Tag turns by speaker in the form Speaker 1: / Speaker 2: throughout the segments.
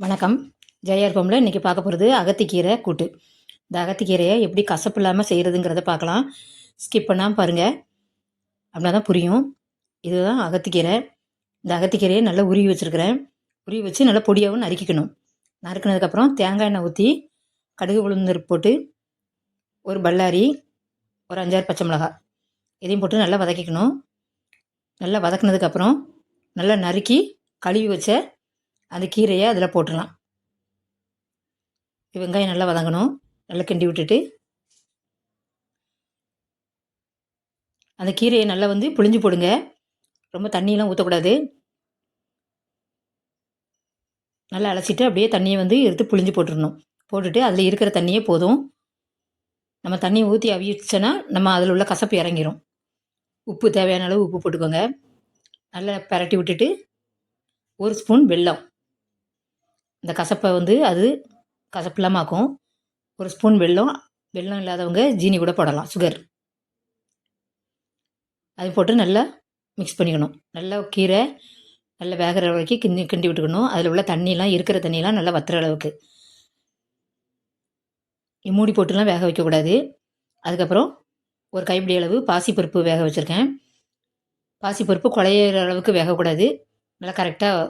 Speaker 1: வணக்கம். ஜெயா ஃபோமில் இன்றைக்கி பார்க்க போகிறது அகத்திக்கீரை கூட்டு. இந்த அகத்திக்கீரையை எப்படி கசப்பு இல்லாமல் செய்கிறதுங்கிறத பார்க்கலாம். ஸ்கிப் பண்ணாமல் பாருங்கள் அப்படின்னா தான் புரியும். இதுதான் அகத்திக்கீரை. இந்த அகத்திக்கீரையை நல்லா உருவி வச்சுருக்கிறேன். உருவி வச்சு நல்லா பொடியாகவும் நறுக்கிக்கணும். நறுக்கினதுக்கப்புறம் தேங்காய் எண்ணெய் ஊற்றி கடுகு உளுந்தர் போட்டு ஒரு பல்லாரி ஒரு அஞ்சாறு பச்சை மிளகாய் இதையும் போட்டு நல்லா வதக்கிக்கணும். நல்லா வதக்குனதுக்கப்புறம் நல்லா நறுக்கி கழுவி வச்ச அந்த கீரையை அதில் போட்டுடலாம். வெங்காயம் நல்லா வதங்கணும். நல்லா கிண்டி விட்டுட்டு. அந்த கீரையை நல்லா வந்து புழிஞ்சு போடுங்க. ரொம்ப தண்ணியெலாம் ஊற்றக்கூடாது நல்லா அலசிட்டு அப்படியே தண்ணியை வந்து எடுத்து புழிஞ்சு போட்டுடணும். போட்டுட்டு அதில் இருக்கிற தண்ணியே போதும். நம்ம தண்ணியை ஊற்றி அவிச்சோன்னா நம்ம அதில் உள்ள கசப்பு இறங்கிரும். உப்பு தேவையான அளவு உப்பு போட்டுக்கோங்க. நல்லா பரட்டி விட்டுட்டு ஒரு ஸ்பூன் வெல்லம். இந்த கசப்பை வந்து அது கசப்பு இல்லாமல் ஆக்கும். ஒரு ஸ்பூன் வெல்லம் வெல்லம் இல்லாதவங்க ஜீனி கூட போடலாம் சுகர் அது போட்டு நல்லா மிக்ஸ் பண்ணிக்கணும். நல்லா கீரை நல்லா வேகிற வரைக்கும் கிண்டி கிண்டி விட்டுக்கணும். அதில் உள்ள தண்ணியெலாம் இருக்கிற தண்ணியெலாம் நல்லா வத்துற அளவுக்கு. மூடி போட்டுலாம் வேக வைக்கக்கூடாது அதுக்கப்புறம் ஒரு கைப்பிடி அளவு பாசிப்பருப்பு வேக வச்சுருக்கேன். பாசிப்பருப்பு குழையிற அளவுக்கு வேகக்கூடாது. நல்லா கரெக்டாக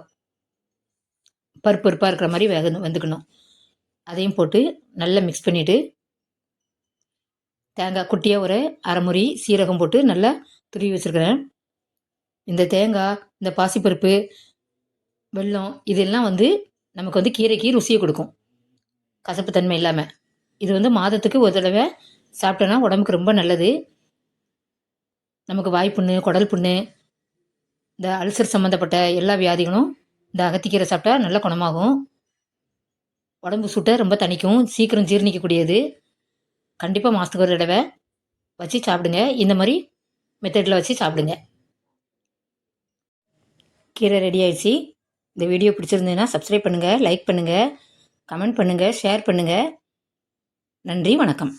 Speaker 1: பருப்பு பருப்பாக இருக்கிற மாதிரி வேக வெந்துக்கணும். அதையும் போட்டு நல்லா மிக்ஸ் பண்ணிவிட்டு தேங்காய் குட்டியாக ஒரு அரைமுறி சீரகம் போட்டு நல்லா துருவி வச்சுருக்கிறேன். இந்த தேங்காய் இந்த பாசிப்பருப்பு வெல்லம் இதெல்லாம் வந்து நமக்கு வந்து கீரைக்கு ருசியை கொடுக்கும். கசப்பு தன்மை இல்லாமல் இது வந்து மாதத்துக்கு ஒரு தடவை சாப்பிட்டோன்னா உடம்புக்கு ரொம்ப நல்லது. நமக்கு வாய்ப்புண்ணு குடல் புண்ணு இந்த அல்சர் சம்மந்தப்பட்ட எல்லா வியாதிகளும் இந்த அகத்திக்கீரை சாப்பிட்டா நல்ல குணமாகும். உடம்பு சுட்ட ரொம்ப தணிக்கும். சீக்கிரம் ஜீரணிக்கக்கூடியது. கண்டிப்பாக மாதத்துக்கு ஒரு தடவை வச்சு சாப்பிடுங்க. இந்த மாதிரி மெத்தடில் வச்சு சாப்பிடுங்க. கீரை ரெடி ஆயிடுச்சு. இந்த வீடியோ பிடிச்சிருந்ததுன்னா சப்ஸ்கிரைப் பண்ணுங்கள் லைக் பண்ணுங்கள் கமெண்ட் பண்ணுங்கள் ஷேர் பண்ணுங்கள் நன்றி வணக்கம்.